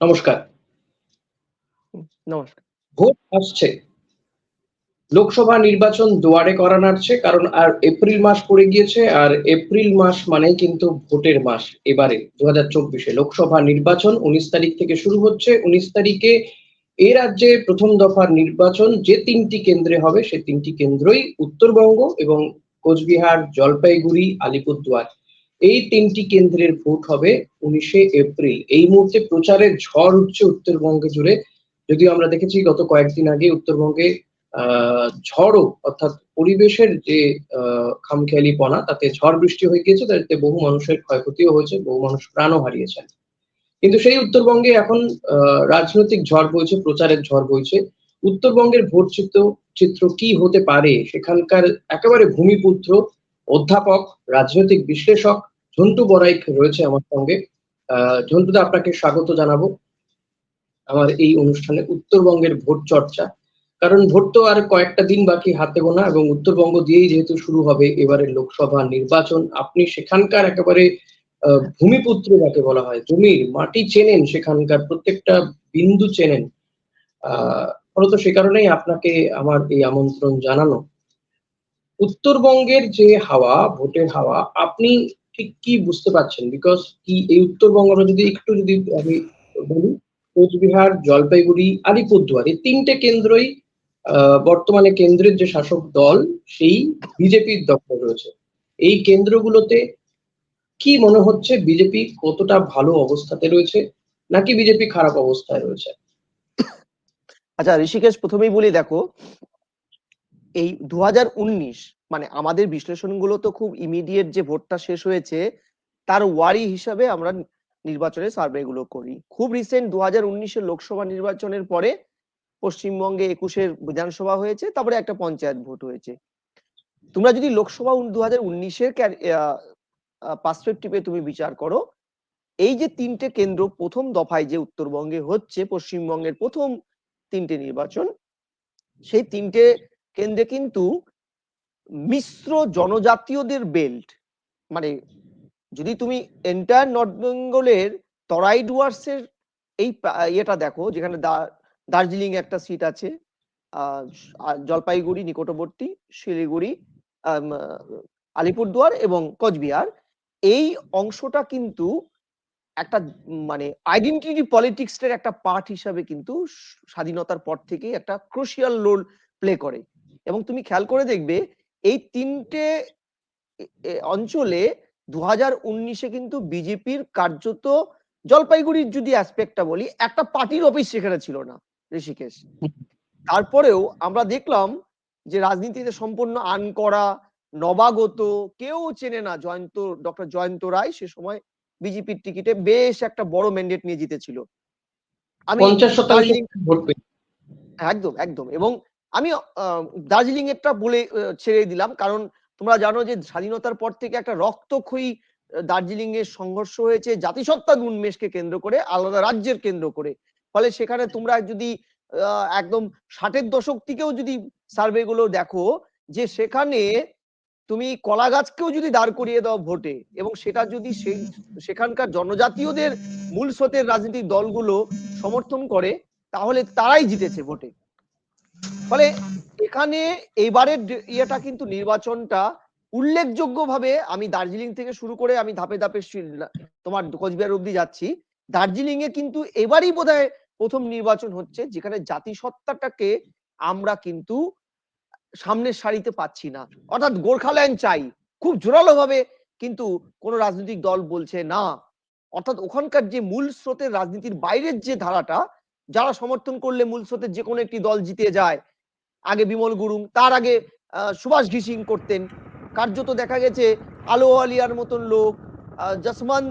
নমস্কার। নমস্কার। ভোট আসছে। লোকসভা নির্বাচন দুয়ারে করা নাড়ছে কারণ আর এপ্রিল মাস পড়ে গিয়েছে আর এপ্রিল মাস মানে কিন্তু ভোটের মাস। এবারে দু হাজার চব্বিশে লোকসভা নির্বাচন উনিশ তারিখ থেকে শুরু হচ্ছে। উনিশ তারিখে এ রাজ্যে প্রথম দফার নির্বাচন যে তিনটি কেন্দ্রে হবে সে তিনটি কেন্দ্রই উত্তরবঙ্গ এবং কোচবিহার জলপাইগুড়ি আলিপুরদুয়ার। এই তিনটি কেন্দ্রের ভোট হবে উনিশে এপ্রিল। এই মুহূর্তে প্রচারের ঝড় উঠছে উত্তরবঙ্গে জুড়ে। যদিও আমরা দেখেছি গত কয়েকদিন আগে উত্তরবঙ্গে, আহ, ঝড়ও, অর্থাৎ পরিবেশের যে, আহ, খামখেয়ালিপনা, তাতে ঝড় বৃষ্টি হয়ে গিয়েছে, তাতে বহু মানুষের ক্ষয়ক্ষতিও হয়েছে, বহু মানুষ প্রাণও হারিয়েছেন। কিন্তু সেই উত্তরবঙ্গে এখন রাজনৈতিক ঝড় বইছে, প্রচারের ঝড় বইছে। উত্তরবঙ্গের ভোট চিত্র চিত্র কি হতে পারে? সেখানকার একেবারে ভূমিপুত্র, অধ্যাপক, রাজনৈতিক বিশ্লেষক ঝন্টু বরাইক রয়েছে আমার সঙ্গে। ঝন্টুদা, আপনাকে স্বাগত জানাব আমার এই অনুষ্ঠানে উত্তরবঙ্গের ভোট চর্চা। কারণ ভোট তো আর কয়েকটা দিন বাকি, হাতে গোনা, এবং উত্তরবঙ্গ দিয়েই যেহেতু শুরু হবে এবারের লোকসভা নির্বাচন, আপনি সেখানকার একেবারে ভূমিপুত্র যাকে বলা হয়, জমির মাটি চেনেন সেখানকার, প্রত্যেকটা বিন্দু চেনেন। আহ, ফলত সে কারণেই আপনাকে আমার এই আমন্ত্রণ জানানো। উত্তরবঙ্গের যে হাওয়া, ভোটের হাওয়া, আপনি ঠিক কি বুঝতে পারছেন? বিকজ কি এই উত্তরবঙ্গটা যদি একটু যদি আমি বলি, কোচবিহার, জলপাইগুড়ি, আলিপুরদুয়ার এই তিনটে কেন্দ্রই বর্তমানে কেন্দ্রের যে শাসক দল, সেই বিজেপির দখলে রয়েছে। এই কেন্দ্রগুলোতে কি মনে হচ্ছে বিজেপি কতটা ভালো অবস্থাতে রয়েছে, নাকি বিজেপি খারাপ অবস্থায় রয়েছে? আচ্ছা ঋষিকেশ প্রথমেই বলি, দেখো এই দু হাজার উনিশ মানে আমাদের বিশ্লেষণগুলো তো খুব ইমিডিয়েট যে ভোটটা শেষ হয়েছে, তার ওয়ারি হিসাবে আমরা নির্বাচনের সার্ভে গুলো করি। খুব রিসেন্ট দু হাজার উনিশের লোকসভা নির্বাচনের পরে পশ্চিমবঙ্গে একুশের বিধানসভা হয়েছে, তারপরে একটা পঞ্চায়েত ভোট হয়েছে। তোমরা যদি লোকসভা দু হাজার উনিশের পার্সপেক্টিভে তুমি বিচার করো, এই যে তিনটে কেন্দ্র প্রথম দফায় যে উত্তরবঙ্গে হচ্ছে, পশ্চিমবঙ্গের প্রথম তিনটে নির্বাচন, সেই তিনটে কেন্দ্রে কিন্তু মিশ্র জনজাতীয়দের বেল্ট মানে যদি তুমি এন্টায়ার নর্থ বেঙ্গলের তরাই ডুয়ার্সের এই ইয়েটা দেখো, যেখানে দার্জিলিং একটা সিট আছে জলপাইগুড়ি, নিকটবর্তী, শিলিগুড়ি আলিপুরদুয়ার এবং কোচবিহার, এই অংশটা কিন্তু একটা মানে আইডেন্টিটি পলিটিক্সের একটা পার্ট হিসাবে কিন্তু স্বাধীনতার পর থেকে একটা ক্রুশিয়াল রোল প্লে করে। এবং তুমি খেয়াল করে দেখবে এই তিনটে অঞ্চলে দু হাজার উনিশে কিন্তু বিজেপির কার্যত জলপাইগুড়ির যদি অ্যাসপেক্টটা বলি একটা পার্টির অফিস সেখানে ছিল না ঋষিকেশ। তারপরেও আমরা দেখলাম যে রাজনীতিতে সম্পূর্ণ আন করা নবাগত কেউ চেনে না জয়ন্ত ডক্টর জয়ন্ত রায় সে সময় বিজেপির টিকিটে বেশ একটা বড় ম্যান্ডেট নিয়ে জিতেছিল। আমি একদম একদম এবং আমি দার্জিলিং এরটা বলে ছেড়ে দিলাম। কারণ তোমরা জানো যে স্বাধীনতার পর থেকে একটা রক্তক্ষয়ী দার্জিলিং এর সংঘর্ষ হয়েছে জাতিসত্তা উন্মেষকে কেন্দ্র করে, আলাদা রাজ্যের কেন্দ্র করে। ফলে সেখানে তোমরা যদি একদম ষাটের দশক থেকেও যদি সার্ভে গুলো দেখো, যে সেখানে তুমি কলা গাছকেও যদি দাঁড় করিয়ে দাও ভোটে, এবং সেটা যদি সেই সেখানকার জনজাতীয়দের মূল স্রোতের রাজনৈতিক দলগুলো সমর্থন করে, তাহলে তারাই জিতেছে ভোটে। ফলে এখানে এবারের ইয়েটা কিন্তু নির্বাচনটা উল্লেখযোগ্যভাবে আমি দার্জিলিং থেকে শুরু করে আমি ধাপে ধাপে তোমার কোচবিহার অব্দি যাচ্ছি। দার্জিলিং এ কিন্তু এবারই বোধহয় প্রথম নির্বাচন হচ্ছে, যেখানে জাতিসত্তাটাকে আমরা কিন্তু সামনের সারিতে পাচ্ছি না। অর্থাৎ গোর্খাল্যান্ড চাই। খুব জোরালো ভাবে কিন্তু কোন রাজনৈতিক দল বলছে না। অর্থাৎ ওখানকার যে মূল স্রোতের রাজনীতির বাইরের যে ধারাটা যারা সমর্থন করলে মূল স্রোতের যে কোনো একটি দল জিতে যায়। আগে বিমল গুরুং, তার আগে সুভাষ ঘিসিং করতেন। কার্যত দেখা গেছে আলো আলিয়ার মতন লোক জসমান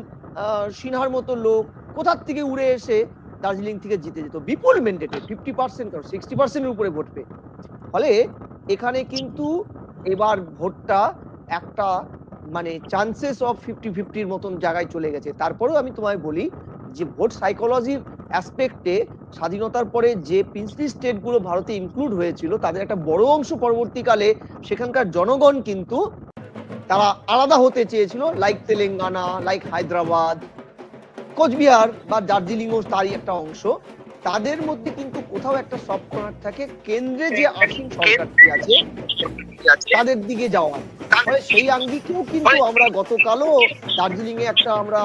সিনহার মতন লোক কোথার থেকে উড়ে এসে দার্জিলিং থেকে জিতে যেত? বিপুল ম্যান্ডেটে ফিফটি পার্সেন্ট সিক্সটি পার্সেন্টের উপরে ভোট পেয়ে। ফলে এখানে কিন্তু এবার ভোটটা একটা মানে চান্সেস অফ ফিফটি ফিফটির মতন জায়গায় চলে গেছে। তারপরেও আমি তোমায় বলি যে ভোট সাইকোলজির অ্যাসপেক্টে স্বাধীনতার পরে যে প্রিন্সলি স্টেটগুলো ভারতে ইনক্লুড হয়েছিল, তাদের একটা বড় অংশ পরবর্তীকালে সেখানকার জনগণ কিন্তু তারা আলাদা হতে চেয়েছিল লাইক তেলেঙ্গানা লাইক হায়দ্রাবাদ, কোচবিহার বা দার্জিলিংও তারই একটা অংশ। তাদের মধ্যে কিন্তু কোথাও একটা সব কর্নার থাকে কেন্দ্রে যে আসীন সরকারটি আছে তাদের দিকে যাওয়া সেই আঙ্গিকেও কিন্তু আমরা গতকালও দার্জিলিং এ একটা আমরা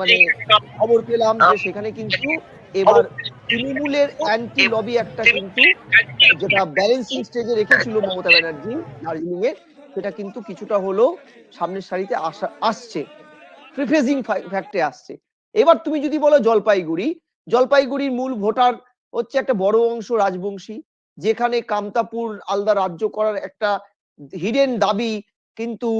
মানে খবর পেলাম যে সেখানে কিন্তু এবার তৃণমূলের অ্যান্টি লবি একটা কিন্তু যেটা ব্যালেন্সিং স্টেজে রেখেছিল মমতা ব্যানার্জি দার্জিলিং এ সেটা কিন্তু কিছুটা হলেও সামনের সারিতে আসা আসছে। প্রিফেজিং ফ্যাক্টে আসছে। এবার তুমি যদি বলো জলপাইগুড়ি জলপাইগুড়ির মূল ভোটার হচ্ছে একটা বড় অংশ রাজবংশী, যেখানে কামতাপুর আলাদা রাজ্য করার একটা হিডেন দাবি কিন্তু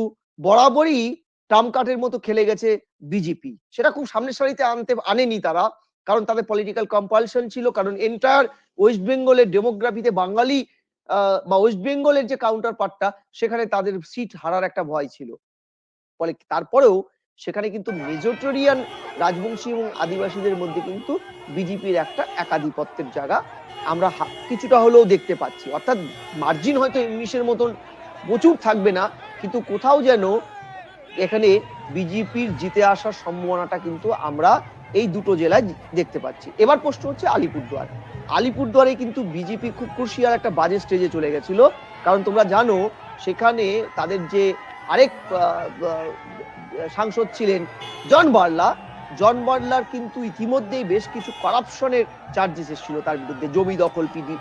বরাবরই ট্রাম্প কার্ডের মতো খেলে গেছে বিজেপি সেটা খুব সামনের সারিতে আনতে আনেনি তারা, কারণ তাদের পলিটিক্যাল কম্পালশন ছিল, কারণ এন্টায়ার ওয়েস্ট বেঙ্গলের ডেমোগ্রাফিতে বাঙালি বা ওয়েস্ট বেঙ্গলের যে কাউন্টার পার্টটা সেখানে তাদের সিট হারার একটা ভয় ছিল। ফলে তারপরেও সেখানে কিন্তু মেজরিটিয়ান রাজবংশী এবং আদিবাসীদের মধ্যে কিন্তু বিজেপির একটা একাধিপত্যের জায়গা। আমরা কিছুটা হলেও দেখতে পাচ্ছি। অর্থাৎ মার্জিন হয়তো ইংলিশের মতন প্রচুর থাকবে না, কিন্তু কোথাও যেন এখানে বিজেপির জিতে আসার সম্ভাবনাটা কিন্তু আমরা এই দুটো জেলায় দেখতে পাচ্ছি। এবার প্রশ্ন হচ্ছে আলিপুরদুয়ার। আলিপুরদুয়ারে কিন্তু বিজেপি খুব ক্রুশিয়াল একটা বাজে স্টেজে চলে গেছিল। কারণ তোমরা জানো, সেখানে তাদের যে আরেক সাংসদ ছিলেন জন বার্লা। জন বার্লার কিন্তু ইতিমধ্যেই বেশ কিছু করাপশনের চার্জেস এসেছিল। তার বিরুদ্ধে জমি দখল পিডি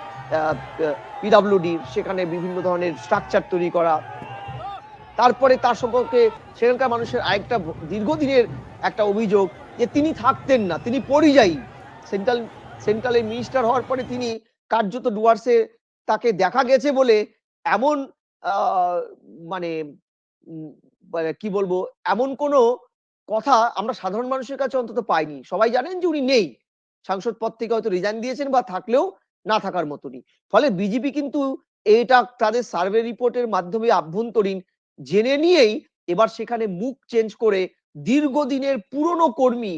পিডাব্লিউডি সেখানে বিভিন্ন ধরনের স্ট্রাকচার তৈরি করা। তারপরে তার সম্পর্কে সেখানকার মানুষের আরেকটা দীর্ঘদিনের একটা অভিযোগ যে তিনি থাকতেন না, তিনি পরিযায়ী। সেন্ট্রাল, সেন্ট্রালের মিনিস্টার হওয়ার পরে তিনি কার্যত ডুয়ার্সে তাকে দেখা গেছে বলে এমন মানে মানে কি বলব এমন কোনো কথা আমরা সাধারণ মানুষের কাছে অন্তত পাইনি। সবাই জানেন যে উনি নেই। সাংসদ পদ থেকে হয়তো রিজাইন দিয়েছেন বা থাকলেও না থাকার মতনই। ফলে বিজেপি কিন্তু এটা তাদের সার্ভে রিপোর্টের মাধ্যমে আভ্যন্তরীণ জেনে নিয়েই এবার সেখানে মুখ চেঞ্জ করে দীর্ঘদিনের পুরনো কর্মী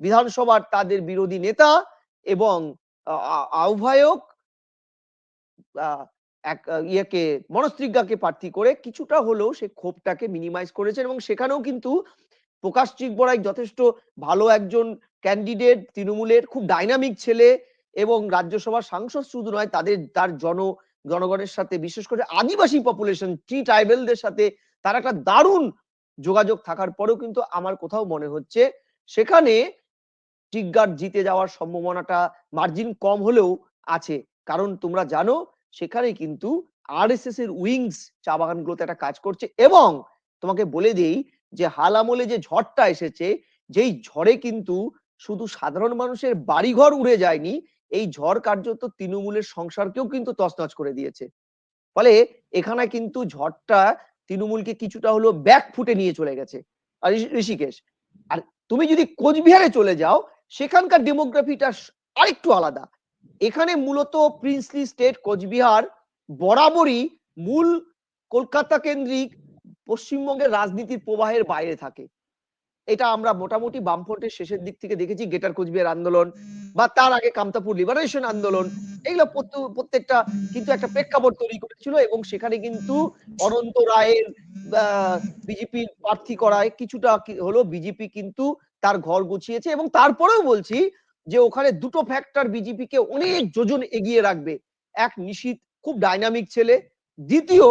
বিধানসভার তাদের বিরোধী নেতা এবং আহ, আহ্বায়ক আহ, এক ইয়েকে মনস্ত্রিজ্ঞাকে প্রার্থী করে কিছুটা হলেও সে ক্ষোভটাকে মিনিমাইজ করেছেন এবং সেখানেও কিন্তু প্রকাশ চিকবরাই যথেষ্ট ভালো একজন ক্যান্ডিডেট তৃণমূলের খুব ডাইনামিক ছেলে এবং রাজ্যসভার সাংসদ শুধু নয়, তাদের, তার জন, জনগণের সাথে, বিশেষ করে আদিবাসী পপুলেশন টি ট্রাইবেলদের সাথে তার একটা দারুণ যোগাযোগ থাকার পরেও কিন্তু আমার কোথাও মনে হচ্ছে সেখানে টিকগার্ড জিতে যাওয়ার সম্ভাবনাটা মার্জিন কম হলেও আছে। কারণ তোমরা জানো সেখানে কিন্তু আরএসএস এর উইংস চা বাগানগুলোতে একটা কাজ করছে এবং তোমাকে বলে দেই যে হাল আমলে যে ঝড়টা এসেছে, যেই ঝড়ে কিন্তু শুধু সাধারণ মানুষের বাড়িঘর উড়ে যায়নি, এই ঝড় কার্যত তৃণমূলের সংসারকেও কিন্তু তছনছ করে দিয়েছে। ফলে এখানে কিন্তু ঝড়টা তৃণমূলকে কিছুটা হলো ব্যাক ফুটে নিয়ে চলে গেছে। আর ঋষিকেশ, আর তুমি যদি কোচবিহারে চলে যাও, সেখানকার ডেমোগ্রাফিটা আরেকটু আলাদা। এখানে মূলত প্রিন্সলি স্টেট কোচবিহার বরাবরই মূল কলকাতা কেন্দ্রিক পশ্চিমবঙ্গের রাজনীতির প্রবাহের বাইরে থাকে। এটা আমরা মোটামুটি বামফ্রন্টের শেষের দিক থেকে দেখেছি গেটার কোচবিহার আন্দোলন বা তার আগে কামতাপুর লিবারেশন আন্দোলন, এগুলো প্রত্যেকটা কিন্তু একটা প্রেক্ষাপট তৈরি করেছিল এবং সেখানে কিন্তু অনন্ত রায়ের বিজেপি প্রার্থী করায় কিছুটা হলো বিজেপি কিন্তু তার ঘর গুছিয়েছে এবং তারপরেও বলছি যে ওখানে দুটো ফ্যাক্টর বিজেপিকে অনেক যোজন এগিয়ে রাখবে। এক নিশীত খুব ডাইনামিক ছেলে, দ্বিতীয়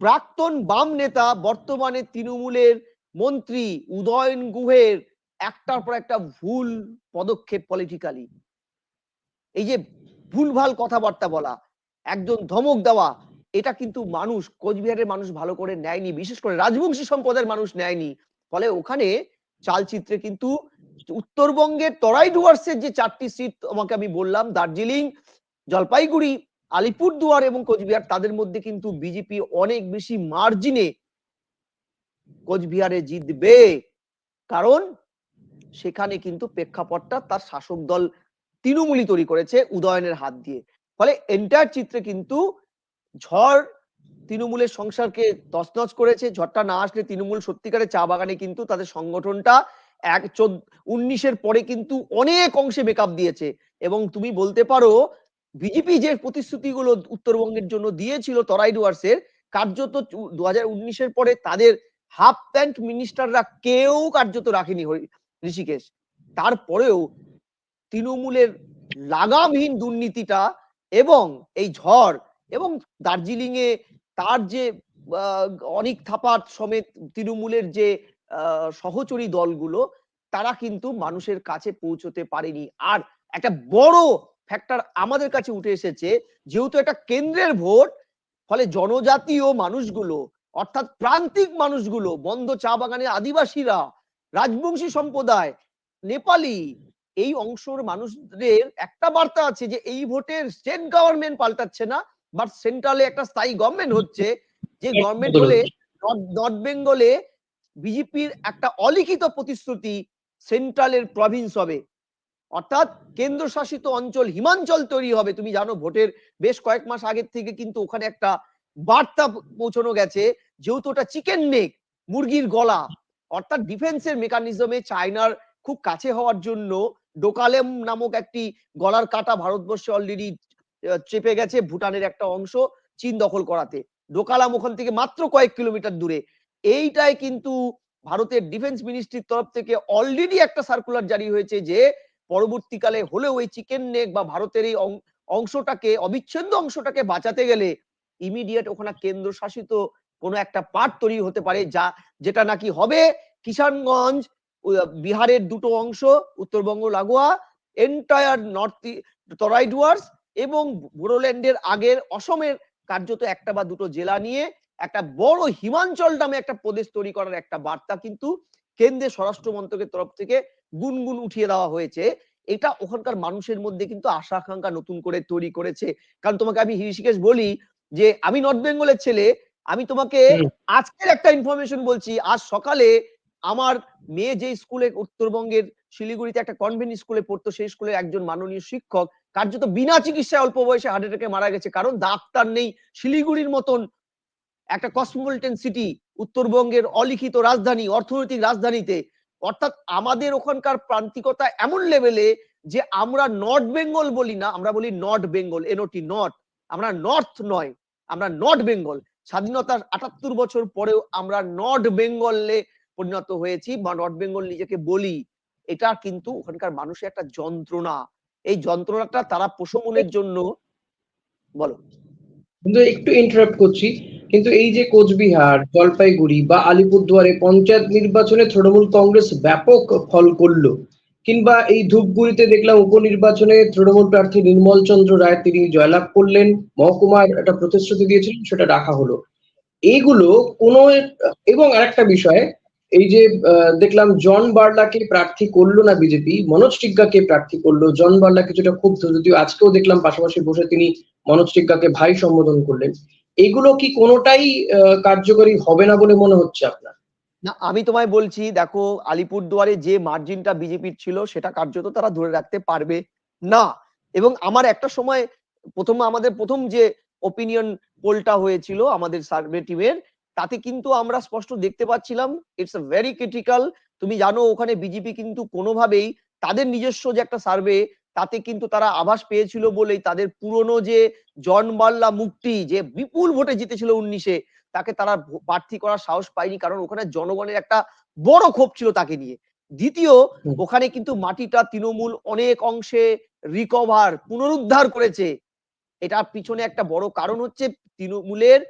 প্রাক্তন বাম নেতা, বর্তমানে তৃণমূলের মন্ত্রী উদয়ন গুহের একটার পর একটা ভুল পদক্ষেপ পলিটিক্যালি এই যে ভুলভাল কথাবার্তা বলা, একজন ধমক দেওয়া, এটা কিন্তু মানুষ, কোচবিহারের মানুষ ভালো করে নেয়নি, বিশেষ করে রাজবংশী সম্প্রদায়ের মানুষ নেয়নি। ফলে ওখানে চালচিত্রে কিন্তু উত্তরবঙ্গের তরাই ডুয়ার্সের যে চারটি সিট তোমাকে আমি বললাম, দার্জিলিং, জলপাইগুড়ি, আলিপুরদুয়ার এবং কোচবিহার, তাদের মধ্যে কিন্তু বিজেপি অনেক বেশি মার্জিনে কোচবিহারে জিতবে। কারণ সেখানে কিন্তু প্রেক্ষাপটটা তার শাসক দল তৃণমূলই তৈরি করেছে উদয়নের হাত দিয়ে। ফলে এন্টায়ার চিত্রে কিন্তু ঝড় তৃণমূলের সংসারকে তছনছ করেছে। ঝড়টা না আসলে তৃণমূল সত্যিকারের চা বাগানে কিন্তু তাদের সংগঠনটা এক চোদ্দ, উনিশের পরে কিন্তু অনেক অংশে মেকআপ দিয়েছে। এবং তুমি বলতে পারো বিজেপি যে প্রতিশ্রুতিগুলো উত্তরবঙ্গের জন্য দিয়েছিল তরাই ডুয়ার্সের, কার্যত দু হাজার উনিশের পরে তাদের হাফ প্যান্ট মিনিস্টাররা কেউ কার্যত রাখেনি ঋষিকেশ। তারপরেও তৃণমূলের লাগামহীন দুর্নীতিটা এবং এই ঝড় এবং দার্জিলিং এ তার যে অনিক থাপার সমেত তৃণমূলের যে সহচরী দলগুলো তারা কিন্তু মানুষের কাছে পৌঁছতে পারেনি। আর একটা বড় ফ্যাক্টর আমাদের কাছে উঠে এসেছে যেহেতু একটা কেন্দ্রের ভোট ফলে জনজাতীয় মানুষগুলো অর্থাৎ প্রান্তিক মানুষগুলো বন্ধ চা বাগানের আদিবাসীরা রাজবংশী সম্প্রদায় নেপালি এই অংশের মানুষদের একটা বার্তা আছে যে এই ভোটের স্টেট গভর্নমেন্ট পাল্টাচ্ছে না বাট সেন্ট্রালে একটা স্থায়ী গভর্নমেন্ট হচ্ছে যে গভর্নমেন্ট হলে নর্থ নর্থ বেঙ্গলে বিজেপির একটা অলিখিত প্রতিশ্রুতি সেন্ট্রালের প্রভিন্স হবে। অর্থাৎ কেন্দ্রশাসিত অঞ্চল হিমাঞ্চল তৈরি হবে। তুমি জানো ভোটের বেশ কয়েক মাস আগের থেকে কিন্তু ওখানে একটা বার্তা পৌঁছানো গেছে যেহেতু ওটা চিকেন নেক মুরগির গলা। অর্থাৎ ডিফেন্সের মেকানিজমে চায়নার খুব কাছে হওয়ার জন্য ডোকালেম নামক একটি গলার কাটা ভারতবর্ষে অলরেডি চেপে গেছে ভুটানের একটা অংশ চীন দখল করাতে। ডোকালাম ওখান থেকে মাত্র কয়েক কিলোমিটার দূরে। এইটাই কিন্তু ভারতের ডিফেন্স মিনিস্ট্রির তরফ থেকে অলরেডি একটা সার্কুলার জারি হয়েছে যে পরবর্তীকালে হলেও ওই চিকেন নেক বা ভারতের এই অংশটাকে, অবিচ্ছেদ্য অংশটাকে বাঁচাতে গেলে ইমিডিয়েট ওখানে কেন্দ্র শাসিত কোনো একটা পার্ট তৈরি হতে পারে যা, যেটা নাকি হবে কিষানগঞ্জ বিহারের দুটো অংশ, উত্তরবঙ্গ, লাগোয়া এন্টায়ার নর্থ টরাইডওয়ার্স এবং বোরোল্যান্ডের আগের অসমের কার্যত একটা বা দুটো জেলা নিয়ে একটা বড় হিমাঞ্চল নামে একটা প্রদেশ তৈরি করার একটা বার্তা কিন্তু কেন্দ্রের স্বরাষ্ট্র মন্ত্রকের তরফ থেকে গুনগুন উঠিয়ে দেওয়া হয়েছে। এটা ওখানকার মানুষের মধ্যে কিন্তু আশা আকাঙ্ক্ষা নতুন করে তৈরি করেছে। কারণ তোমাকে আমি ঋষিকেশ বলি যে আমি নর্থ বেঙ্গলের ছেলে আমি তোমাকে আজকের একটা ইনফরমেশন বলছি। আজ সকালে আমার মেয়ে যে স্কুলে উত্তরবঙ্গের শিলিগুড়িতে একটা কনভেন্ট স্কুলে পড়তো সেই স্কুলের একজন মাননীয় শিক্ষক কার্যত বিনা চিকিৎসায় অল্প বয়সে হার্ট অ্যাটাকে মারা গেছে। কারণ ডাক্তার নেই শিলিগুড়ির মতন একটা কসমোপলিটন সিটি উত্তরবঙ্গের অলিখিত রাজধানী, অর্থনৈতিক রাজধানীতে। অর্থাৎ আমাদের ওখানকার প্রান্তিকতা এমন লেভেলে যে আমরা নর্থ বেঙ্গল বলি না, আমরা বলি নর্থ বেঙ্গল এনওটি নর্থ আমরা নর্থ নয়, আমরা নর্থ বেঙ্গল স্বাধীনতার আটাত্তর বছর পরেও আমরা নর্থ বেঙ্গলে পরিণত হয়েছি, বা নর্থ বেঙ্গল নিজেকে বলি। এটা কিন্তু ওখানকার মানুষের একটা যন্ত্রণা। এই যন্ত্রণাটা তারা প্রশমনের জন্য বলো। কিন্তু একটু ইন্টারাপ্ট করছি, কিন্তু এই যে কোচবিহার, জলপাইগুড়ি বা আলিপুরদুয়ারে পঞ্চায়েত নির্বাচনে তৃণমূল কংগ্রেস ব্যাপক ফল করল, কিংবা এই ধূপগুড়িতে দেখলাম উপনির্বাচনে তৃণমূল প্রার্থী নির্মল চন্দ্র রায় তিনি জয়লাভ করলেন, মহকুমার একটা প্রতিশ্রুতি দিয়েছিলেন, সেটা রাখা হলো। এইগুলো কোনো এবং আরেকটা বিষয়, এই যে দেখলাম জন বার্লাকে প্রার্থী করল না বিজেপি, মনোজ টিগ্গাকে প্রার্থী করল, জন বার্লা কিছুটা খুব যদিও আজকেও দেখলাম পাশাপাশি বসে তিনি মনোজ টিগ্গাকে ভাই সম্বোধন করলেন। এগুলো কি কোনোটাই কার্যকরী হবে না বলে মনে হচ্ছে আপনার? না, আমি তোমায় বলছি, দেখো, আলিপুরদুয়ারে যে মার্জিনটা বিজেপির ছিল, সেটা কার্যত তারা ধরে রাখতে পারবে না। এবং আমার একটা সময়, প্রথম, আমাদের প্রথম যে ওপিনিয়ন পোলটা হয়েছিল আমাদের সার্ভে টিমের তাতে কিন্তু আমরা স্পষ্ট দেখতে পাচ্ছিলাম ইটস ভেরি ক্রিটিক্যাল তুমি জানো, ওখানে বিজেপি কিন্তু কোনোভাবেই তাদের নিজস্ব যে একটা সার্ভে তাতে কিন্তু তারা আভাস পেয়েছিল বলেই তাদের পুরনো যে জন বাল্লা মুক্তি যে বিপুল ভোটে জিতেছিল উনিশে তাকে তারা প্রার্থী করার সাহস পায়নি কারণ ওখানে জনগণের একটা বড় ক্ষোভ ছিল তাকে নিয়ে। দ্বিতীয় ওখানে কিন্তু মাটিটা তৃণমূল অনেক অংশে রিকভার পুনরুদ্ধার করেছে। এটার পিছনে একটা বড় কারণ হচ্ছে তৃণমূলের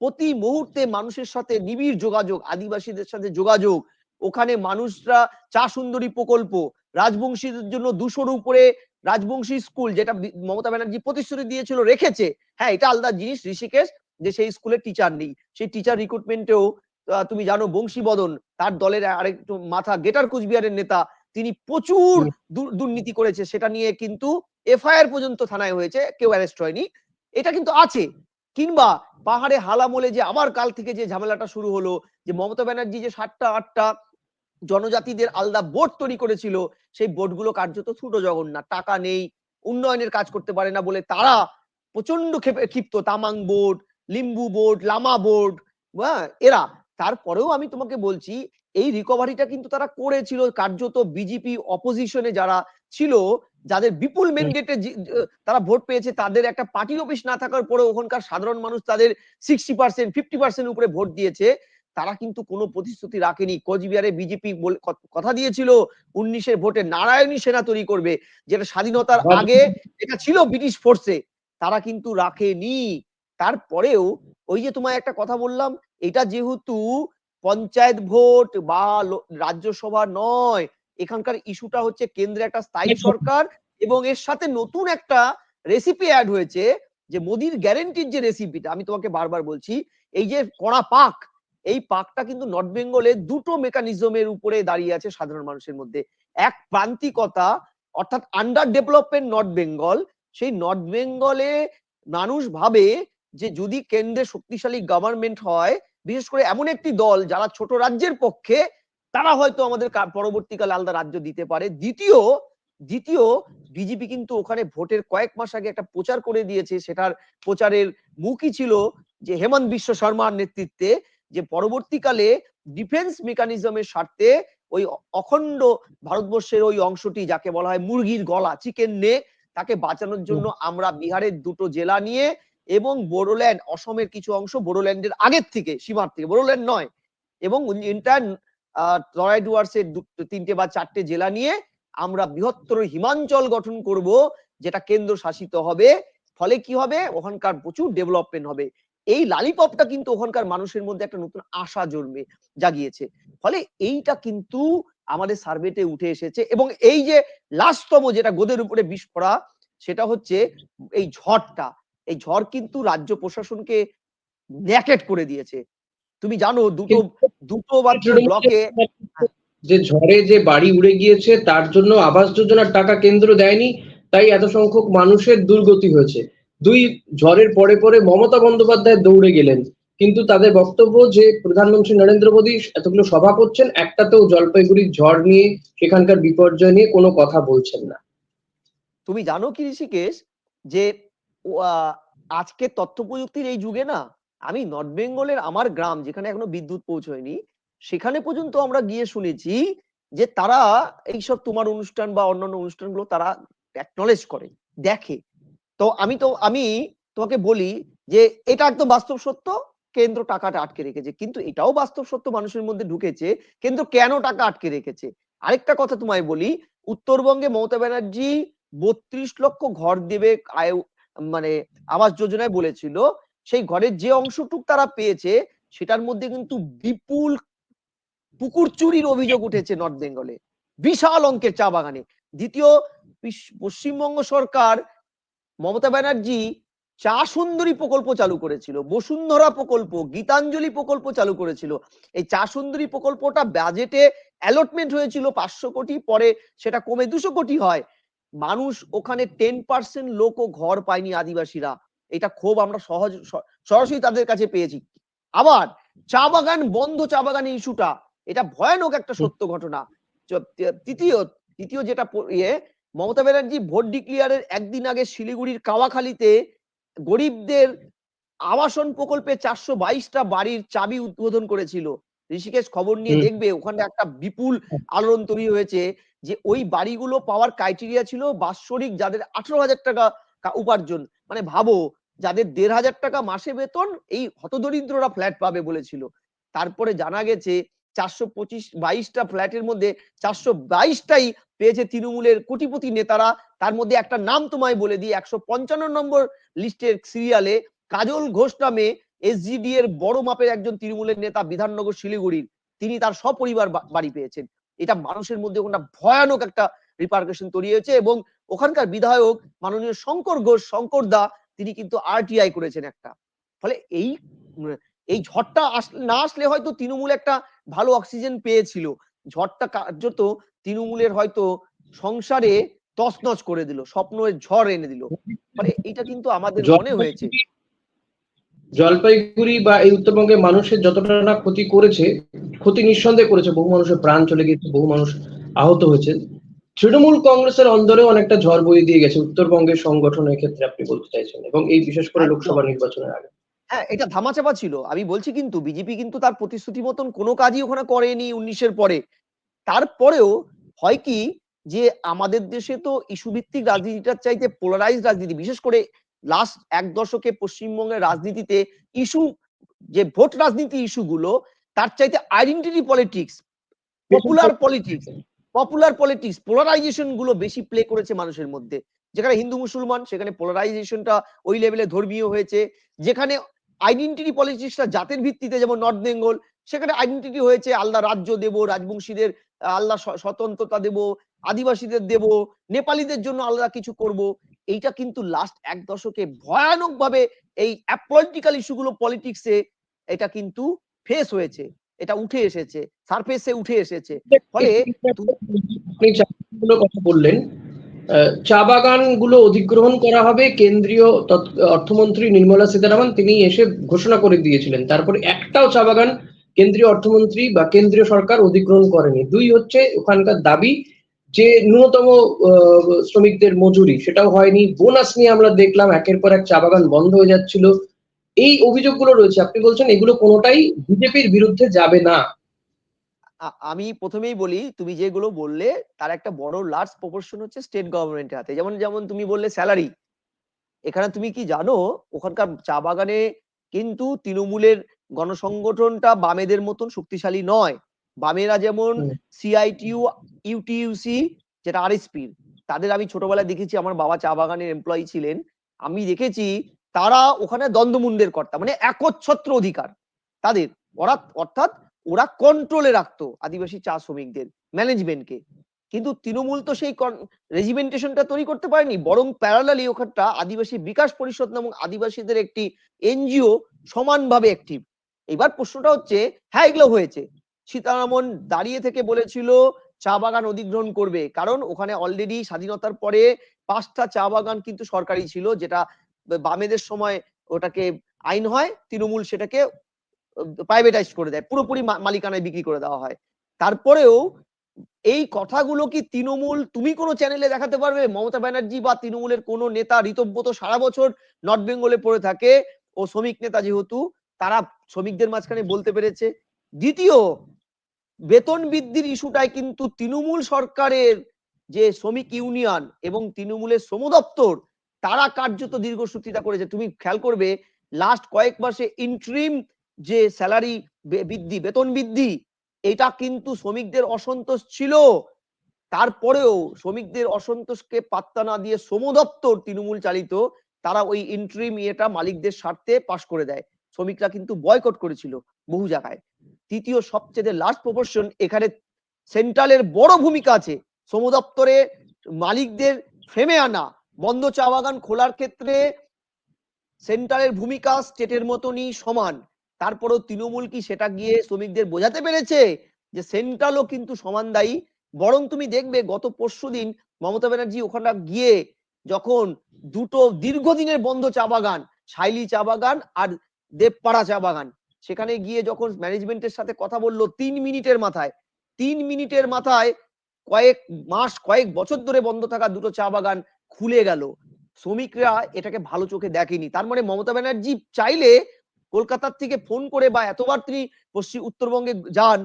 প্রতি মুহূর্তে মানুষের সাথে নিবিড় যোগাযোগ আদিবাসীদের সাথে যোগাযোগ। ওখানে মানুষরা চা সুন্দরী প্রকল্প রাজবংশীদের জন্য দুশোর উপরে রাজবংশী স্কুল যেটা মমতা ব্যানার্জি প্রতিশ্রুতি দিয়েছিল রেখেছে। হ্যাঁ এটা আলাদা জিনিস ঋষিকেশ যে সেই স্কুলে টিচার নেই। সেই টিচার রিক্রুটমেন্টেও তুমি জানো বংশীবদন তার দলের আরেকটু মাথা গেটার কুচবিহারের নেতা তিনি প্রচুর। দুর্নীতি করেছে। সেটা নিয়ে কিন্তু এফআইআর পর্যন্ত থানায় হয়েছে কেউ অ্যারেস্ট হয়নি। এটা কিন্তু আছে। কিংবা পাহাড়ে হালামলে যে আবার কাল থেকে যে ঝামেলাটা শুরু হলো যে মমতা ব্যানার্জি যে সাতটা আটটা জনজাতিদের আলাদা বোর্ড তৈরি করেছিল। সেই বোর্ডগুলো কার্যত ছোট জগন্নাথ। টাকা নেই উন্নয়নের কাজ করতে পারে না বলে তারা প্রচণ্ড ক্ষেপে- ক্ষিপ্ত। Tamang board Limbu board Lama board হ্যাঁ এরা। তারপরেও আমি তোমাকে বলছি এই রিকভারিটা কিন্তু তারা করেছিল। কার্যত বিজেপি অপোজিশনে যারা ছিল যাদের বিপুল ম্যান্ডেটে তারা ভোট পেয়েছে তাদের একটা পার্টি অফিস না থাকার পরে ওখানকার সাধারণ মানুষ তাদের সিক্সটি পার্সেন্ট ফিফটি পার্সেন্ট উপরে ভোট দিয়েছে। তারা কিন্তু কোনো প্রতিশ্রুতি রাখেনি। কোচবিহারে বিজেপি কথা দিয়েছিল উনিশের ভোটে নারায়ণী সেনা তৈরি করবে যেটা স্বাধীনতার আগে এটা ছিল ব্রিটিশ ফোর্সে। তারা কিন্তু রাখেনি। তারপরেও ওই যে তোমায় একটা কথা বললাম এটা যেহেতু পঞ্চায়েত ভোট বা রাজ্যসভা নয় এখানকার ইস্যুটা হচ্ছে কেন্দ্রে একটা স্থায়ী সরকার এবং এর সাথে নতুন একটা রেসিপি অ্যাড হয়েছে যে মোদির গ্যারেন্টির যে রেসিপিটা আমি তোমাকে বারবার বলছি এই যে কড়া পাক এই পাকটা কিন্তু নর্থ বেঙ্গলে দুটো মেকানিজমের উপরে দাঁড়িয়ে আছে সাধারণ মানুষের মধ্যে। এক প্রান্তিকতা, অর্থাৎ আন্ডার ডেভেলপমেন্ট নর্থ বেঙ্গল, সেই নর্থ বেঙ্গলে মানুষ ভাবে যে যদি কেন্দ্রে শক্তিশালী গভর্নমেন্ট হয়, বিশেষ করে এমন একটি দল যারা ছোট রাজ্যের পক্ষে, তারা হয়তো আমাদের পরবর্তীকালে আলাদা রাজ্য দিতে পারে। দ্বিতীয় দ্বিতীয় বিজেপি কিন্তু ওখানে ভোটের কয়েক মাস আগে একটা প্রচার করে দিয়েছে। সেটার প্রচারের মুখই ছিল যে হেমন্ত বিশ্ব শর্মার নেতৃত্বে। যে পরবর্তীকালে ডিফেন্স মেকানিজমের স্বার্থে ওই অখণ্ড ভারতবর্ষের ওই অংশটি যাকে বলা হয় মুরগির গলা চিকেন নে তাকে বাঁচানোর জন্য আমরা বিহারের দুটো জেলা নিয়ে এবং বোডোল্যান্ড অসমের কিছু অংশ বোরোল্যান্ডের আগের থেকে সীমার থেকে বোডোল্যান্ড নয় এবং ইন্টার লড়াই ডুয়ার্সের তিনটে বা চারটে জেলা নিয়ে আমরা বৃহত্তর হিমাঞ্চল গঠন করব যেটা কেন্দ্র শাসিত হবে। ফলে কি হবে? ওখানকার প্রচুর ডেভেলপমেন্ট হবে। এই লালিপপটা কিন্তু ওখানকার মানুষের মধ্যে একটা নতুন আশা জন্মে জাগিয়েছে। ফলে এইটা কিন্তু আমাদের সার্ভেতে উঠে এসেছে এবং এই যে লাস্টতম যেটা গোদের উপরে বিষ পড়া সেটা হচ্ছে এই ঝড়টা। এই ঝড় কিন্তু রাজ্য প্রশাসনকে ন্যাকেট করে দিয়েছে। তুমি জানো দুটো দুটো মাত্র ব্লকে যে ঝড়ে যে বাড়ি উড়ে গিয়েছে তার জন্য আবাস যোজনার টাকা কেন্দ্র দেয়নি তাই এত সংখ্যক মানুষের দুর্গতি হয়েছে। দুই ঝড়ের পরে পরে মমতা বন্দ্যোপাধ্যায় দৌড়ে গেলেন। কিন্তু তাদের বক্তব্য যে প্রধানমন্ত্রী নরেন্দ্র মোদী এতগুলো সভা করছেন, একটাতেও জলপাইগুড়ির ঝড় নিয়ে, সেখানকার বিপর্যয় নিয়ে কোনো কথা বলছেন না। তুমি জানো কি ঋষিকেশ, যে আজকে তথ্য প্রযুক্তির এই যুগে না, আমি নর্থ বেঙ্গলের আমার গ্রাম, যেখানে এখনও বিদ্যুৎ পৌঁছয়নি, সেখানে পর্যন্ত আমরা গিয়ে শুনেছি যে তারা এইসব তোমার অনুষ্ঠান বা অন্যান্য অনুষ্ঠানগুলো তারা অ্যাকনলেজ করে, দেখে। তো আমি তো, আমি তোমাকে বলি যে এটা একদম বাস্তব সত্য, কেন্দ্র টাকাটা আটকে রেখেছে। কিন্তু এটাও বাস্তব সত্য মানুষের মধ্যে ঢুকেছে, কেন্দ্র কেন টাকা আটকে রেখেছে? আরেকটা কথা তোমায় বলি, উত্তরবঙ্গে মমতা ব্যানার্জি বত্রিশ লক্ষ ঘর দেবে আয় মানে আবাস যোজনায় বলেছিল। সেই ঘরের যে অংশটুক তারা পেয়েছে, সেটার মধ্যে কিন্তু বিপুল পুকুর চুরির অভিযোগ উঠেছে নর্থ বেঙ্গলে। বিশাল অঙ্কের চা বাগানে। দ্বিতীয় পশ্চিমবঙ্গ সরকার মমতা ব্যানার্জি চা সুন্দরী প্রকল্প চালু করেছিল, বসুন্ধরা প্রকল্প, গীতাঞ্জলি প্রকল্প চালু করেছিল। এই চা সুন্দরী প্রকল্পটা বাজেটে অ্যালটমেন্ট হয়েছিল পাঁচশো কোটি, পরে সেটা কমে দুশো কোটি হয়। মানুষ ওখানে টেন পার্সেন্ট লোকও ঘর পায়নি আদিবাসীরা। এটা ক্ষোভ আমরা সহজ সরাসরি তাদের কাছে পেয়েছি। আবার চা বাগান বন্ধ চা বাগান ইস্যুটা, এটা ভয়ানক একটা সত্য ঘটনা। তৃতীয় তৃতীয় যেটা ইয়ে মমতা ব্যানার্জি ভোট ডিক্লিয়ারের একদিন আগে শিলিগুড়ির কাওয়াখালীতে গরিবদের আবাসন প্রকল্পে চারশো বাইশটা বাড়ির চাবি উদ্বোধন করেছিল। ঋষিকেশ খবর নিয়ে দেখবে ওখানে একটা বিপুল আলোড়ন তৈরি হয়েছে যে ওই বাড়িগুলো পাওয়ার ক্রাইটেরিয়া ছিল বাৎসরিক যাদের আঠারো হাজার টাকা উপার্জন। মানে ভাবো যাদের দেড় হাজার টাকা মাসে বেতন এই হতদরিদ্ররা ফ্ল্যাট পাবে বলেছিল। তারপরে জানা গেছে চারশো পঁচিশ বাইশটা ফ্ল্যাটের মধ্যে চারশো বাইশটাই পেয়েছে তৃণমূলের কোটিপতি নেতারা। তার মধ্যে একটা নাম তোমায় বলে দিই, একশো পঞ্চান্ন নম্বর লিস্টের সিরিয়ালে কাজল ঘোষ নামে এসজিডি এর বড় মাপের একজন তৃণমূলের নেতা বিধাননগর শিলিগুড়ির। তিনি তার সপরিবার বাড়ি পেয়েছেন। এটা মানুষের মধ্যে ওখানটা ভয়ানক একটা রিপার্কেশন তৈরি হয়েছে এবং ওখানকার বিধায়ক মাননীয় শঙ্কর ঘোষ, শঙ্কর দা, তিনি কিন্তু আরটিআই করেছেন একটা। ফলে এই এই ঝড়টা আসলে না আসলে হয়তো তৃণমূল একটা ভালো অক্সিজেন পেয়েছিল। ঝড়টা কার্যত তৃণমূলের হয়তো সংসারে তছনছ করে দিল স্বপ্নের ঝড় এনে দিল। মানে এটা কিন্তু আমাদের মনে হয়েছে। জলপাইগুড়ি বা এই উত্তরবঙ্গের মানুষের যতটা না ক্ষতি করেছে ক্ষতি নিঃসন্দেহে করেছে। বহু মানুষের প্রাণ চলে গেছে বহু মানুষ আহত হয়েছে। তৃণমূল কংগ্রেসের অন্দরেও অনেকটা ঝড় বয়ে দিয়ে গেছে উত্তরবঙ্গের সংগঠনের ক্ষেত্রে আপনি বলতে চাইছেন। এবং এই বিশেষ করে লোকসভা নির্বাচনের আগে। হ্যাঁ এটা ধামাচাপা ছিল। আমি বলছি কিন্তু বিজেপি কিন্তু তার প্রতিশ্রুতি মতন কোনো কাজই ওখানে করেনি উনিশের পরে। তারপরেও হয় কি যে আমাদের দেশে তো ইস্যু ভিত্তিক রাজনীতিটার চাইতে পোলারাইজ রাজনীতি বিশেষ করে লাস্ট এক দশকে পশ্চিমবঙ্গের রাজনীতিতে ইস্যু যে ভোট রাজনীতি ইস্যুগুলো তার চাইতে identity politics popular politics popular politics পোলারাইজেশনগুলো বেশি প্লে করেছে মানুষের মধ্যে। যেখানে হিন্দু মুসলমান সেখানে পোলারাইজেশনটা ওই লেভেলে ধর্মীয় হয়েছে। যেখানে আইডেন্টিটি পলিটিক্সটা জাতের ভিত্তিতে যেমন নর্থ বেঙ্গল সেখানে আইডেন্টিটি হয়েছে আল্লাহ রাজ্য দেব রাজবংশীদের আল্লাহ স্বতন্ত্রতা দেব আদিবাসীদের দেব নেপালিদের জন্য আলাদা কিছু করব। এইটা কিন্তু লাস্ট এক দশকে ভয়ানক ভাবে এই পলিটিক্যাল ইস্যুগুলো পলিটিক্সে এটা কিন্তু ফেস হয়েছে এটা উঠে এসেছে সারফেসে উঠে এসেছে। ফলে কথা বললেন চা বাগানগুলো অধিগ্রহণ করা হবে কেন্দ্রীয় অর্থমন্ত্রী নির্মলা সীতারামন। তিনি এসে ঘোষণা করে দিয়েছিলেন। তারপরে একটাও চা বাগান কেন্দ্রীয় অর্থমন্ত্রী বা কেন্দ্রীয় সরকার অধিগ্রহণ করেনি। দুই হচ্ছে ওখানকার দাবি যে ন্যূনতম শ্রমিকদের মজুরি, সেটাও হয়নি। বোনাস নিয়ে আমরা দেখলাম, একের পর এক চা বাগান বন্ধ হয়ে যাচ্ছিল। এই অভিযোগগুলো রয়েছে। আপনি বলছেন এগুলো কোনোটাই বিজেপির বিরুদ্ধে যাবে না। আমি প্রথমেই বলি তুমি যেগুলো বললে তার একটা বড় লার্জ প্রপোর্শন হচ্ছে স্টেট গভর্নমেন্টের হাতে। যেমন যেমন তুমি বললে স্যালারি এখানে তুমি কি জানো ওখানকার চা বাগানে কিন্তু তৃণমূলের গণসংগঠনটা বামেদের মতন শক্তিশালী নয়। বামেরা যেমন। সিআইটিউ ইউটিইউসি যেটা আরএসপি তাদের আমি ছোটবেলায় দেখেছি আমার বাবা চা বাগানের এমপ্লয়ি ছিলেন। আমি দেখেছি তারা ওখানে দ্বন্দ্বমুন্ডের কর্তা মানে একচ্ছত্র অধিকার। তাদের অর্থাৎ ওরা কন্ট্রোলে রাখতো আদিবাসী চা শ্রমিকদের ম্যানেজমেন্টকে কিন্তু তৃণমূল তো সেই রেজিমেন্টেশনটা তৈরি করতে পারেনি, বরং প্যারালালি ওখানটা আদিবাসী বিকাশ পরিষদ নামক আদিবাসীদের একটি এনজিও সমানভাবে অ্যাক্টিভ এবার প্রশ্নটা হচ্ছে হ্যাঁ এগুলো হয়েছে। সীতারামন দাঁড়িয়ে থেকে বলেছিল, চা বাগান অধিগ্রহণ করবে। কারণ ওখানে অলরেডি স্বাধীনতার পরে পাঁচটা চা বাগান কিন্তু সরকারি ছিল, যেটা বামেদের সময় ওটাকে আইন হয়, তৃণমূল সেটাকে প্রাইভেটাইজ করে দেয়, পুরোপুরি মালিকানায় বিক্রি করে দেওয়া হয়। তারপরেও এই কথাগুলো কি তৃণমূল, তুমি কোনো চ্যানেলে দেখাতে পারবে? মমতা ব্যানার্জি বা তৃণমূলের কোনো নেতা ঋতব্যত সারা বছর নর্থ বেঙ্গলে পড়ে থাকে, ও শ্রমিক নেতা যেহেতু, তারা শ্রমিকদের মাঝখানে বলতে পেরেছে। দ্বিতীয়, বেতন বৃদ্ধির ইস্যুটাই কিন্তু তৃণমূল সরকারের যে শ্রমিক ইউনিয়ন এবং তৃণমূলের শ্রম দপ্তর, তারা কার্যত দীর্ঘসূত্রিতা করেছে। তুমি খেয়াল করবে লাস্ট কয়েক মাসে ইন্ট্রিম যে স্যালারি বৃদ্ধি, বেতন বৃদ্ধি, এটা কিন্তু শ্রমিকদের অসন্তোষ ছিল। তারপরেও শ্রমিকদের অসন্তোষকে পাত্তা না দিয়ে শ্রম দপ্তর তৃণমূল চালিত, তারা ওই ইন্ট্রিম ইয়েটা মালিকদের স্বার্থে পাশ করে দেয়। শ্রমিকরা কিন্তু বয়কট করেছিল বহু জায়গায়। তৃতীয় সবচেয়ে লাস্ট প্রপোর্শন এখানে সেন্ট্রালের বড় ভূমিকা আছে। শ্রম দপ্তরে মালিকদের ফ্রেমে আনা, বন্ধ চা বাগান খোলার ক্ষেত্রে সেন্ট্রালের ভূমিকা স্টেটের মতনই সমান। তারপরেও তৃণমূল কি সেটা গিয়ে শ্রমিকদের বোঝাতে পেরেছে? যে সেন্ট্রালও কিন্তু সমান দায়ী। বরং তুমি দেখবে গত পরশুদিন মমতা ব্যানার্জি ওখানটা গিয়ে যখন দুটো দীর্ঘদিনের বন্ধ চা বাগান, শাইলি চা বাগান আর দেবপাড়া চা বাগান, সেখানে গিয়ে যখন ম্যানেজমেন্টের সাথে কথা বলল তিন মিনিটের মাথায়, তিন মিনিটের মাথায় কয়েক মাস, কয়েক বছর ধরে বন্ধ থাকা দুটো চা বাগান খুলে গেল। শ্রমিকরা এটাকে ভালো চোখে দেখেনি। তার মানে মমতা ব্যানার্জি চাইলে কলকাতার থেকে ফোন করে বা এতবার তিনি পশ্চিম উত্তরবঙ্গে যান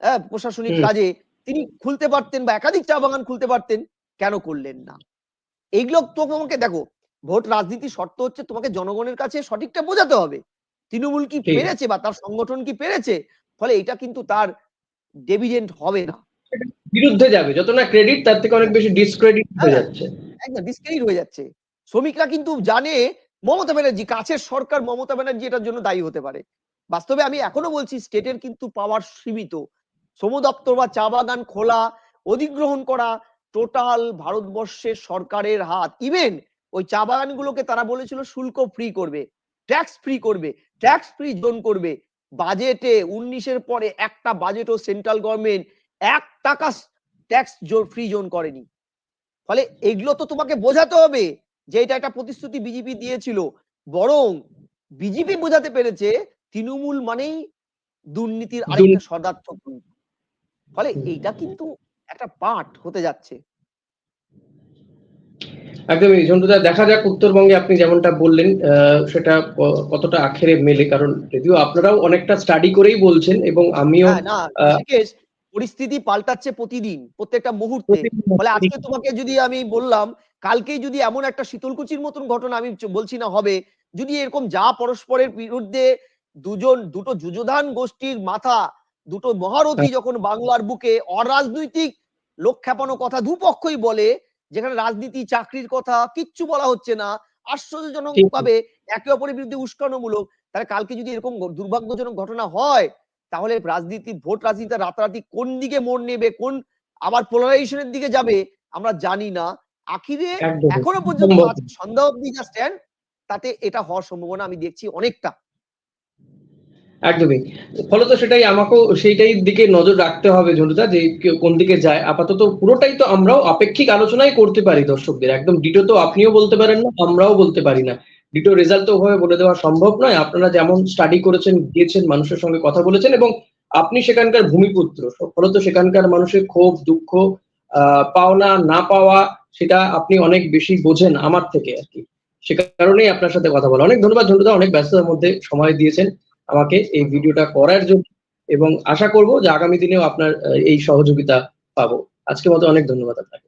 হ্যাঁ প্রশাসনিক কাজে তিনি খুলতে পারতেন বা একাধিক চা বাগান খুলতে পারতেন কেন করলেন না? এইগুলো তোমাকে দেখো ভোট রাজনীতি শর্ত হচ্ছে তোমাকে জনগণের কাছে সঠিকটা বোঝাতে হবে। তৃণমূল কি পেরেছে বা তার সংগঠন কি পেরেছে? ফলে এটা কিন্তু তার ডেভিডেন্ট হবে না। বিরুদ্ধে যাবে যত না ক্রেডিট তার থেকে অনেক বেশি ডিসক্রেডিট হয়ে হ্যাঁ। যাচ্ছে। একদম ডিসক্রেডিট হয়ে যাচ্ছে। শ্রমিকরা কিন্তু জানে মমতা ব্যানার্জি, কাছের সরকার মমতা ব্যানার্জি এটার জন্য দায়ী হতে পারে। বাস্তবে আমি এখনও বলছি, স্টেটের কিন্তু পাওয়ার সীমিত। শ্রম দপ্তর বা চা বাগান খোলা, অধিগ্রহণ করা, টোটাল ভারতবর্ষের সরকারের হাত। ইভেন ওই চা বাগানগুলোকে তারা বলেছিল শুল্ক ফ্রি করবে ট্যাক্স ফ্রি করবে ট্যাক্স ফ্রি জোন করবে। বাজেটে উনিশের পরে একটা বাজেটও সেন্ট্রাল গভর্নমেন্ট এক টাকা ট্যাক্স ফ্রি জোন করেনি। ফলে এগুলো তো তোমাকে বোঝাতে হবে। যে এটা একটা প্রতিশ্রুতি বিজেপি দিয়েছিল। বরং বিজেপি বোঝাতে পেরেছে তৃণমূল মানেই দুর্নীতির আরেকটা সদার্থক রূপ ফলে। এইটা কিন্তু একটা পাঠ হতে যাচ্ছে। একদমই। ঝন্টুদা দেখা যাক উত্তরবঙ্গে আপনি যেমনটা বললেন আহ, সেটা কতটা আখেরে মেলে। কারণ যদিও আপনারাও অনেকটা স্টাডি করেই বলছেন এবং আমিও হ্যাঁ পরিস্থিতি পাল্টাচ্ছে প্রতিদিন প্রত্যেকটা মুহূর্তে। ফলে আজকে তোমাকে যদি আমি বললাম কালকেই যদি এমন একটা শীতলকুচির মতন ঘটনা আমি বলছি না হবে যদি এরকম যা পরস্পরের বিরুদ্ধে দুজন দুটো যুযধান গোষ্ঠীর মাথা দুটো মহারথী যখন বাংলার বুকে অরাজনৈতিক লোক খেপানো কথা দুপক্ষই বলে যেখানে রাজনীতি চাকরির কথা কিচ্ছু বলা হচ্ছে না আশ্চর্যজনক ভাবে একে অপরের বিরুদ্ধে উস্কানোমূলক তাহলে কালকে যদি এরকম দুর্ভাগ্যজনক ঘটনা হয় তাহলে রাজনীতি ভোট রাজনীতি রাতারাতি কোন দিকে মোড় নেবে কোন আবার পোলারাইজেশনের দিকে যাবে আমরা জানি না। আখিরে এখনও পর্যন্ত সন্ধ্যা অব্দি যা স্ট্যান্ড তাতে এটা হওয়ার সম্ভাবনা আমি দেখছি অনেকটা। একদমই। ফলত সেটাই আমাকেও সেইটাই দিকে নজর রাখতে হবে ঝন্টুদা যে কোন দিকে যায়। আপাতত পুরোটাই তো আমরাও আপেক্ষিক আলোচনাই করতে পারি দর্শকদের। একদম ডিটো তো আপনিও বলতে পারেন না আমরাও বলতে পারি না। ডিটো রেজাল্ট তো ওভাবে বলে দেওয়া সম্ভব নয়। আপনারা যেমন স্টাডি করেছেন, গিয়েছেন, মানুষের সঙ্গে কথা বলেছেন এবং আপনি সেখানকার ভূমিপুত্র। ফলত সেখানকার মানুষের ক্ষোভ, দুঃখ পাওনা না পাওয়া সেটা আপনি অনেক বেশি বোঝেন আমার থেকে আর কি। সে কারণেই আপনার সাথে কথা বলা। অনেক ধন্যবাদ ঝন্টুদা, অনেক ব্যস্ততার মধ্যে সময় দিয়েছেন আমাকে এই ভিডিওটা করার জন্য এবং আশা করব যে আগামী দিনেও আপনার এই সহযোগিতা পাবো। আজকের মতো অনেক ধন্যবাদ আপনাকে। ধন্যবাদ